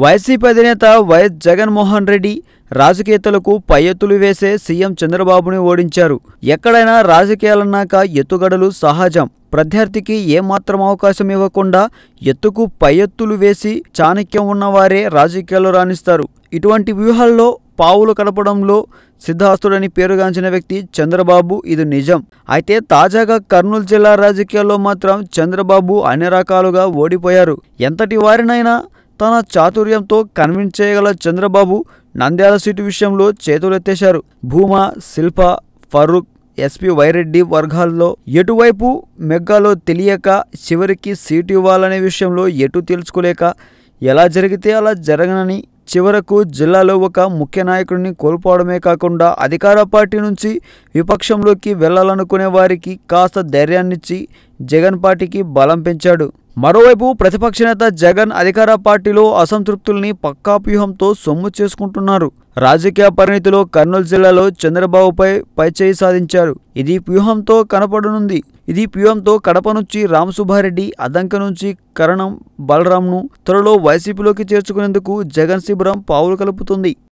YCP అధినేత YS Jaganmohan Reddy రాజకీయతలకు పై ఎత్తులు వేసే సీఎం చంద్రబాబుని ఓడించారు. ఎక్కడైనా రాజకీయాలన్నాక ఎత్తుగడలు సహజం. ప్రత్యర్థికి ఏమాత్రం అవకాశం ఇవ్వకుండా ఎత్తుకు పై ఎత్తులు వేసి చాణక్యం ఉన్నవారే రాజకీయాల్లో రాణిస్తారు. ఇటువంటి వ్యూహాల్లో పావులు కడపడంలో సిద్ధాస్తుడని పేరుగాంచిన వ్యక్తి చంద్రబాబు ఇది నిజం. అయితే తాజాగా కర్నూలు జిల్లా రాజకీయాల్లో మాత్రం చంద్రబాబు అన్ని రకాలుగా ఓడిపోయారు. ఎంతటి వారినైనా తన చాతుర్యంతో కన్విన్స్ చేయగల చంద్రబాబు నంద్యాల సీటు విషయంలో చేతులెత్తేశారు. భూమా శిల్ప ఫరూక్ ఎస్పీ వైరెడ్డి వర్గాల్లో ఎటువైపు మెగ్గాలో తెలియక చివరికి సీటు ఇవ్వాలనే విషయంలో ఎటు తెలుసుకోలేక ఎలా జరిగితే అలా జరగనని చివరకు జిల్లాలో ఒక ముఖ్య నాయకుడిని కోల్పోవడమే కాకుండా అధికార పార్టీ నుంచి విపక్షంలోకి వెళ్ళాలనుకునే వారికి కాస్త ధైర్యాన్నిచ్చి జగన్ పార్టీకి బలం పెంచాడు. మరోవైపు ప్రతిపక్ష నేత జగన్ అధికార పార్టీలో అసంతృప్తుల్ని పక్కా వ్యూహంతో సొమ్ము చేసుకుంటున్నారు. రాజకీయ పరిణితిలో కర్నూలు జిల్లాలో చంద్రబాబుపై పైచేయి సాధించారు. ఇది వ్యూహంతో కనపడనుంది. ఇది వ్యూహంతో కడప నుంచి రామసుబ్బారెడ్డి అదంక నుంచి కరణం బలరాంను త్వరలో వైసీపీలోకి చేర్చుకునేందుకు జగన్ శిబిరం పావులు కలుపుతుంది.